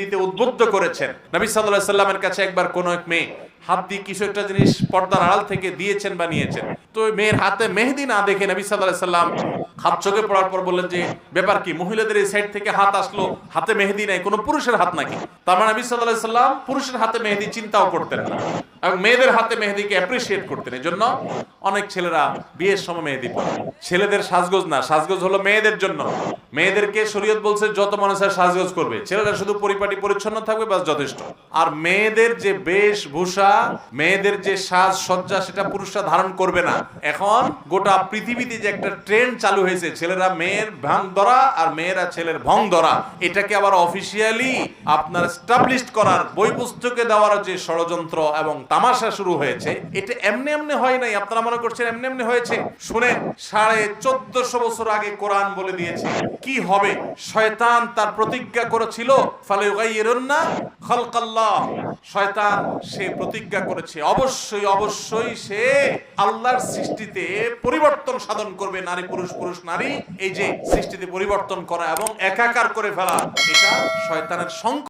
দিতে উদ্বুদ্ধ করেছেন। নবী সাল্লাহ সাল্লামের কাছে একবার কোনো এক মেয়ে হাত দিয়ে কিছু একটা জিনিস পর্দার আড়াল থেকে দিয়েছেন বা নিয়েছেন তো মেয়ের হাতে মেহেদি না দেখে নবী সাল্লাহ সাল্লাম হাত চোখে পড়ার পর বললেন যে, ব্যাপার কি, মহিলাদের এই সাইড থেকে হাত আসলো, হাতে মেহেদি নাই, কোনো পুরুষের হাত নাকি? তার মানে নবী সাল্লাহ সাল্লাম পুরুষের হাতে মেহেদি চিন্তাও করতেন না। এবং মেয়েদের হাতে মেহেদিকে অ্যাপ্রিসিয়েট করতেন এই জন্য অনেক ছেলেরা বিয়ের সময় মেহেদি পরে। ছেলেদের সাজগোজ না, সাজগোজ হলো মেয়েদের জন্য। মেয়েদেরকে শরীয়ত বলছে, যত মানুষ আর সাজগোজ করবে। ছেলেরা শুধু পরিপাটি, পরিচ্ছন্ন থাকবে, বাস যথেষ্ট। আর মেয়েদের যে বেশভূষা, মেয়েদের যে সাজ সজ্জা সেটা পুরুষরা ধারণ করবে না। এখন গোটা পৃথিবীতে যে একটা ট্রেন্ড চালু হয়েছে, ছেলেরা মেয়ের ভাং ধরা আর মেয়েরা ছেলের ভং ধরা এটাকে আবার অফিসিয়ালি আপনার স্টাবলিশড করার বই পুস্তকে দেওয়ার যে ষড়যন্ত্র এবং তামাশা শুরু হয়েছে। এটা এমনি এমনি হয় নাই, আপনারা মনে করছেন এমনি এমনি হয়েছে? শুনেন, সাড়ে চোদ্দশো বছর আগে কোরআন বলে দিয়েছে, কি হবে? শয়তান তার প্রতিজ্ঞা করেছিল ফালে না খলকাল্লাহ। শয়তান সে প্রতিজ্ঞা করেছে, অবশ্যই অবশ্যই সে আল্লাহর সৃষ্টিতে পরিবর্তন সাধন করবে, নারী, পুরুষ পুরুষ, নারী। এই যে সৃষ্টিতে পরিবর্তন করা এবং একাকার করে ফেলা, এটা শয়তানের সংক